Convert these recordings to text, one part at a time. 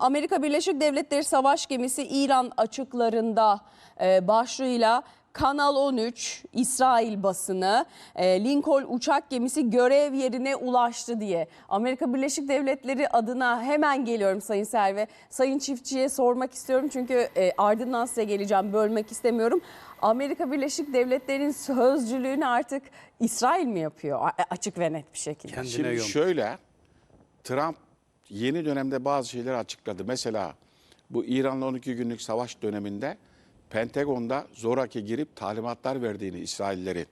Amerika Birleşik Devletleri savaş gemisi İran açıklarında e, başlığıyla Kanal 13 İsrail basını e, Lincoln uçak gemisi görev yerine ulaştı diye. Amerika Birleşik Devletleri adına hemen geliyorum Sayın Serve. Sayın Çiftçi'ye sormak istiyorum çünkü e, ardından size geleceğim bölmek istemiyorum. Amerika Birleşik Devletleri'nin sözcülüğünü artık İsrail mi yapıyor A- açık ve net bir şekilde? Kendine Şimdi yön. şöyle, Trump yeni dönemde bazı şeyleri açıkladı. Mesela bu İran'la 12 günlük savaş döneminde Pentagon'da zoraki girip talimatlar verdiğini İsraillerin.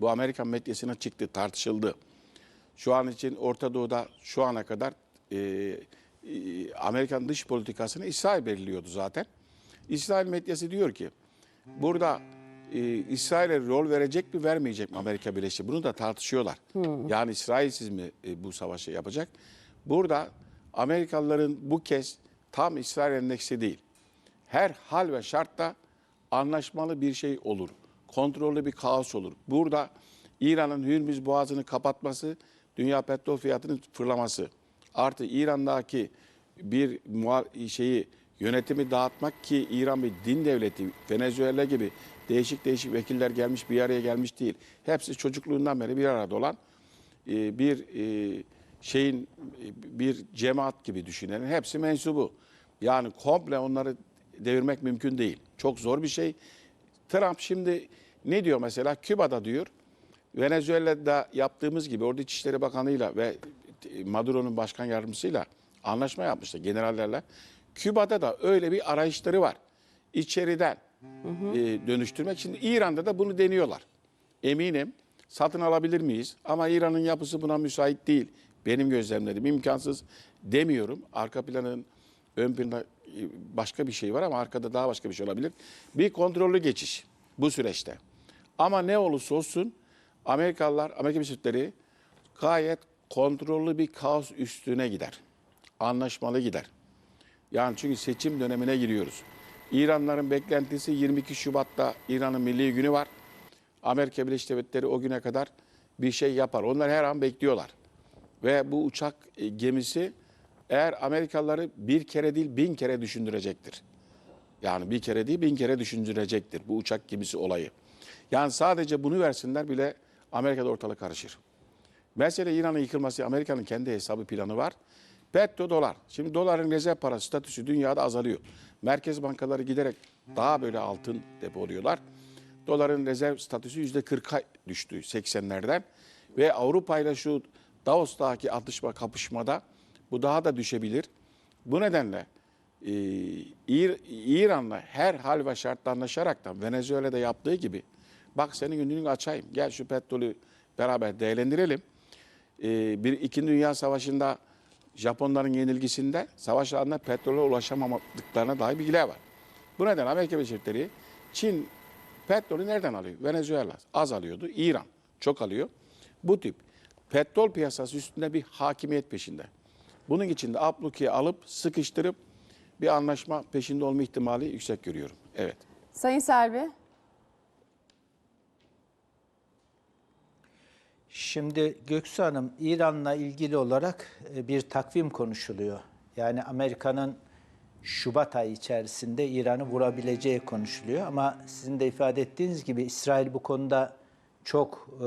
Bu Amerikan medyasına çıktı, tartışıldı. Şu an için Orta Doğu'da şu ana kadar e, e, Amerikan dış politikasını İsrail belirliyordu zaten. İsrail medyası diyor ki burada e, İsrail'e rol verecek mi vermeyecek mi Amerika Birleşik? Bunu da tartışıyorlar. Yani İsrailsiz mi e, bu savaşı yapacak? Burada Amerikalıların bu kez tam İsrail endeksi değil. Her hal ve şartta anlaşmalı bir şey olur. Kontrollü bir kaos olur. Burada İran'ın Hürmüz Boğazı'nı kapatması, dünya petrol fiyatının fırlaması, artı İran'daki bir şeyi yönetimi dağıtmak ki İran bir din devleti, Venezuela gibi değişik değişik vekiller gelmiş bir araya gelmiş değil. Hepsi çocukluğundan beri bir arada olan e, bir e, şeyin bir cemaat gibi düşünelim. Hepsi mensubu. Yani komple onları devirmek mümkün değil. Çok zor bir şey. Trump şimdi ne diyor mesela? Küba'da diyor. Venezuela'da yaptığımız gibi orada İçişleri Bakanı'yla ve Maduro'nun başkan yardımcısıyla anlaşma yapmıştı generallerle. Küba'da da öyle bir arayışları var. İçeriden e, dönüştürmek. Şimdi İran'da da bunu deniyorlar. Eminim satın alabilir miyiz? Ama İran'ın yapısı buna müsait değil. Benim gözlemlerim imkansız demiyorum. Arka planın ön planda e, başka bir şey var ama arkada daha başka bir şey olabilir. Bir kontrollü geçiş bu süreçte. Ama ne olursa olsun Amerikalılar, Amerika Birleşik Devletleri gayet kontrollü bir kaos üstüne gider. Anlaşmalı gider. Yani çünkü seçim dönemine giriyoruz. İranların beklentisi 22 Şubat'ta İran'ın milli günü var. Amerika Birleşik Devletleri o güne kadar bir şey yapar. Onlar her an bekliyorlar. Ve bu uçak e, gemisi eğer Amerikalıları bir kere değil bin kere düşündürecektir. Yani bir kere değil bin kere düşündürecektir bu uçak gemisi olayı. Yani sadece bunu versinler bile Amerika'da ortalık karışır. Mesele İran'ın yıkılması, Amerika'nın kendi hesabı planı var. Petro dolar. Şimdi doların rezerv para statüsü dünyada azalıyor. Merkez bankaları giderek daha böyle altın depoluyorlar. Doların rezerv statüsü yüzde 40'a düştü 80'lerden. Ve Avrupa ile şu Davos'taki atışma kapışmada bu daha da düşebilir. Bu nedenle e, İr- İran'la her hal ve şartta anlaşaraktan Venezuela'da yaptığı gibi bak senin günlüğünü açayım gel şu petrolü beraber değerlendirelim. E, bir İkinci Dünya Savaşı'nda Japonların yenilgisinde savaş alanında petrole ulaşamadıklarına dair bilgiler var. Bu nedenle Amerika Birleşik Çin petrolü nereden alıyor? Venezuela az alıyordu. İran çok alıyor. Bu tip petrol piyasası üstünde bir hakimiyet peşinde. Bunun için de ablukiye alıp sıkıştırıp bir anlaşma peşinde olma ihtimali yüksek görüyorum. Evet. Sayın Selvi. Şimdi Göksu Hanım, İran'la ilgili olarak e, bir takvim konuşuluyor. Yani Amerika'nın Şubat ayı içerisinde İran'ı vurabileceği konuşuluyor. Ama sizin de ifade ettiğiniz gibi İsrail bu konuda çok e,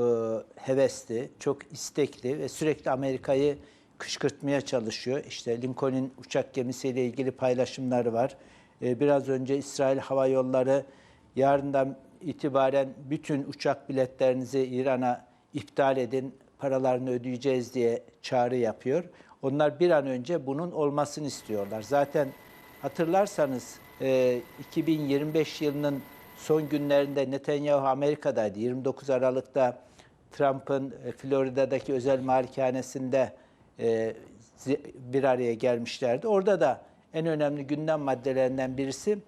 hevesli, çok istekli ve sürekli Amerika'yı kışkırtmaya çalışıyor. İşte Lincoln'in uçak gemisiyle ilgili paylaşımları var. E, biraz önce İsrail Hava Yolları yarından itibaren bütün uçak biletlerinizi İran'a iptal edin, paralarını ödeyeceğiz diye çağrı yapıyor. Onlar bir an önce bunun olmasını istiyorlar. Zaten hatırlarsanız e, 2025 yılının son günlerinde Netanyahu Amerika'daydı. 29 Aralık'ta Trump'ın e, Florida'daki özel malikanesinde e, bir araya gelmişlerdi. Orada da en önemli gündem maddelerinden birisi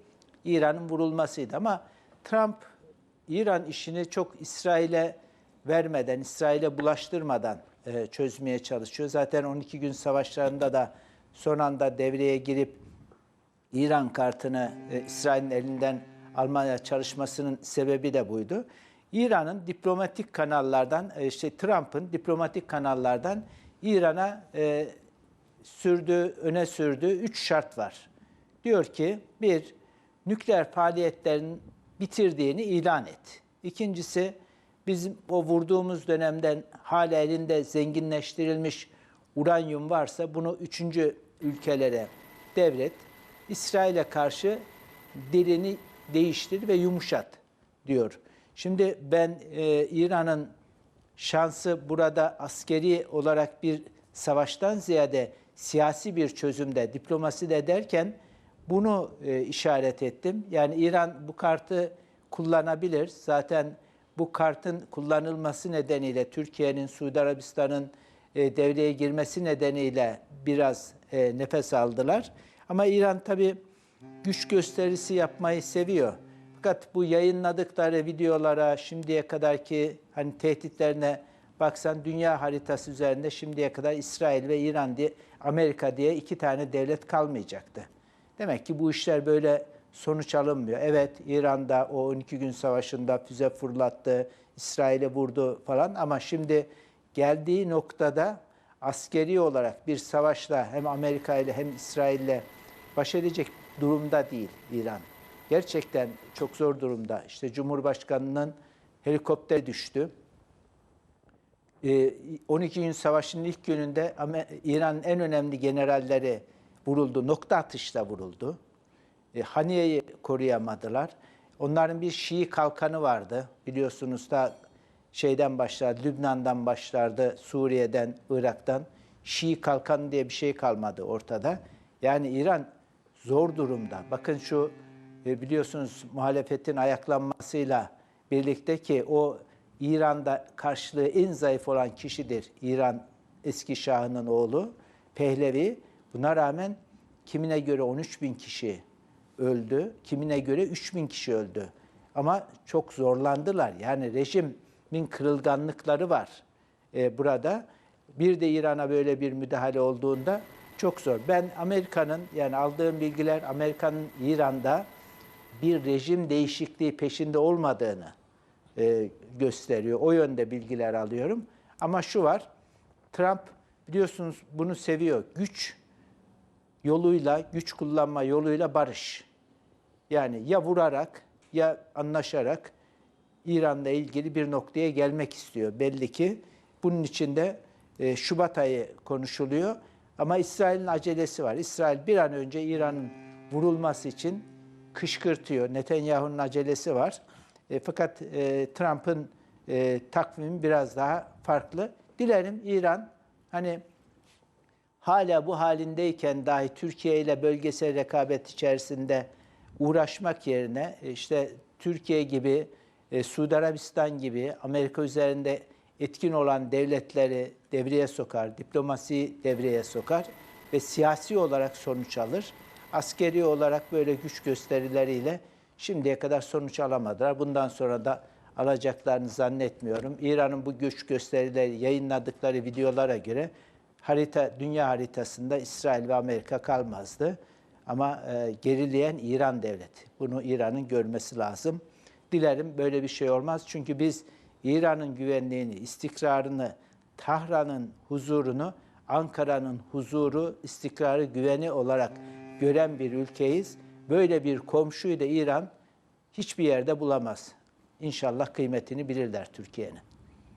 İran'ın vurulmasıydı. Ama Trump İran işini çok İsrail'e vermeden, İsrail'e bulaştırmadan e, çözmeye çalışıyor. Zaten 12 gün savaşlarında da son anda devreye girip İran kartını İsrail'in elinden almaya çalışmasının sebebi de buydu. İran'ın diplomatik kanallardan, işte Trump'ın diplomatik kanallardan İran'a e, sürdüğü, öne sürdüğü üç şart var. Diyor ki bir, nükleer faaliyetlerin bitirdiğini ilan et. İkincisi, bizim o vurduğumuz dönemden hala elinde zenginleştirilmiş uranyum varsa bunu üçüncü ülkelere devret. İsrail'e karşı dilini değiştir ve yumuşat diyor. Şimdi ben e, İran'ın şansı burada askeri olarak bir savaştan ziyade siyasi bir çözümde, diplomasi de derken bunu e, işaret ettim. Yani İran bu kartı kullanabilir. Zaten bu kartın kullanılması nedeniyle Türkiye'nin, Suudi Arabistan'ın e, devreye girmesi nedeniyle biraz e, nefes aldılar. Ama İran tabii güç gösterisi yapmayı seviyor. Fakat bu yayınladıkları videolara, şimdiye kadarki hani tehditlerine baksan dünya haritası üzerinde şimdiye kadar İsrail ve İran diye, Amerika diye iki tane devlet kalmayacaktı. Demek ki bu işler böyle sonuç alınmıyor. Evet İran'da o 12 gün savaşında füze fırlattı, İsrail'e vurdu falan ama şimdi geldiği noktada askeri olarak bir savaşla hem Amerika ile hem İsrail'le baş edecek durumda değil İran. Gerçekten çok zor durumda. İşte Cumhurbaşkanı'nın helikopter düştü. Ee, 12 gün savaşının ilk gününde İran'ın en önemli generalleri vuruldu. Nokta atışla vuruldu. E, Haniye'yi koruyamadılar. Onların bir Şii kalkanı vardı. Biliyorsunuz da şeyden başlardı, Lübnan'dan başlardı, Suriye'den, Irak'tan. Şii kalkanı diye bir şey kalmadı ortada. Yani İran zor durumda. Bakın şu e, biliyorsunuz muhalefetin ayaklanmasıyla birlikte ki o İran'da karşılığı en zayıf olan kişidir. İran eski şahının oğlu Pehlevi. Buna rağmen kimine göre 13 bin kişi öldü, kimine göre 3 bin kişi öldü. Ama çok zorlandılar. Yani rejimin kırılganlıkları var e, burada. Bir de İran'a böyle bir müdahale olduğunda çok zor. Ben Amerika'nın yani aldığım bilgiler Amerika'nın İran'da bir rejim değişikliği peşinde olmadığını e, gösteriyor. O yönde bilgiler alıyorum. Ama şu var, Trump biliyorsunuz bunu seviyor. Güç yoluyla, güç kullanma yoluyla barış. Yani ya vurarak ya anlaşarak İran'la ilgili bir noktaya gelmek istiyor. Belli ki bunun içinde e, Şubat ayı konuşuluyor. Ama İsrail'in acelesi var. İsrail bir an önce İran'ın vurulması için kışkırtıyor. Netanyahu'nun acelesi var. E, fakat e, Trump'ın e, takvimi biraz daha farklı. Dilerim İran hani hala bu halindeyken dahi Türkiye ile bölgesel rekabet içerisinde uğraşmak yerine e, işte Türkiye gibi, e, Suudi Arabistan gibi Amerika üzerinde etkin olan devletleri devreye sokar, diplomasiyi devreye sokar ve siyasi olarak sonuç alır. Askeri olarak böyle güç gösterileriyle şimdiye kadar sonuç alamadılar. Bundan sonra da alacaklarını zannetmiyorum. İran'ın bu güç gösterileri yayınladıkları videolara göre harita dünya haritasında İsrail ve Amerika kalmazdı. Ama e, gerileyen İran devleti. Bunu İran'ın görmesi lazım. Dilerim böyle bir şey olmaz. Çünkü biz İran'ın güvenliğini, istikrarını, Tahran'ın huzurunu, Ankara'nın huzuru, istikrarı, güveni olarak gören bir ülkeyiz. Böyle bir komşuyu da İran hiçbir yerde bulamaz. İnşallah kıymetini bilirler Türkiye'nin.